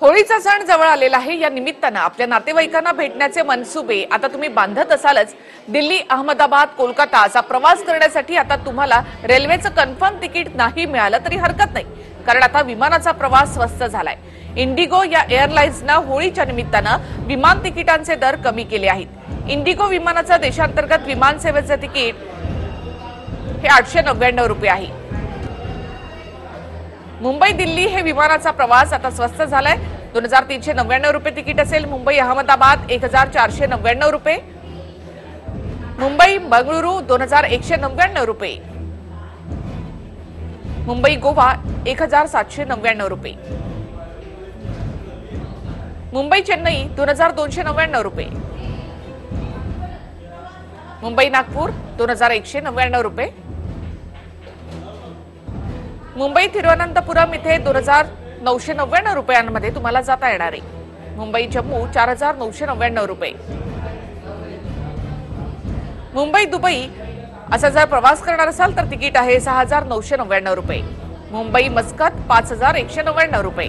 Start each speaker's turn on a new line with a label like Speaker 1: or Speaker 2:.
Speaker 1: होळीचा सण जवळ आलेला आहे. या निमित्तानं आपल्या नातेवाईकांना भेटण्याचे मनसुबे आता तुम्ही बांधत असालच. दिल्ली अहमदाबाद कोलकाता असा प्रवास करण्यासाठी आता तुम्हाला रेल्वेचं कन्फर्म तिकीट नाही मिळालं तरी हरकत नाही. कारण आता विमानाचा प्रवास स्वस्त झालाय. इंडिगो या एअरलाइन्सनं होळीच्या निमित्तानं विमान तिकिटांचे दर कमी केले आहेत. इंडिगो विमानाचं देशांतर्गत विमान सेवेचं तिकीट हे आठशे नव्याण्णव रुपये आहे. मुंबई दिल्ली हे विमानाचा प्रवास आता स्वस्त झालाय. दोन हजार तीनशे नव्याण्णव रुपये तिकीट असेल. मुंबई अहमदाबाद एक हजार चारशे नव्याण्णव रुपये. मुंबई बंगळुरू दोन हजार एकशे नव्याण्णव रुपये. मुंबई गोवा एक हजार सातशे नव्याण्णव रुपये. मुंबई चेन्नई दोन हजार दोनशे नव्याण्णव रुपये. मुंबई नागपूर दोन हजार एकशे नव्याण्णव रुपये. मुंबई तिरुवनंतपुरम इथे दोन हजार नऊशे नव्याण्णव रुपयांमध्ये तुम्हाला जाता येणार आहे. मुंबई जम्मू चार हजार नऊशे नव्याण्णव रुपये. मुंबई दुबई असा जर प्रवास करणार असाल तर तिकीट आहे सहा हजार नऊशे नव्याण्णव रुपये. मुंबई मस्कत पाच हजार एकशे नव्याण्णव रुपये.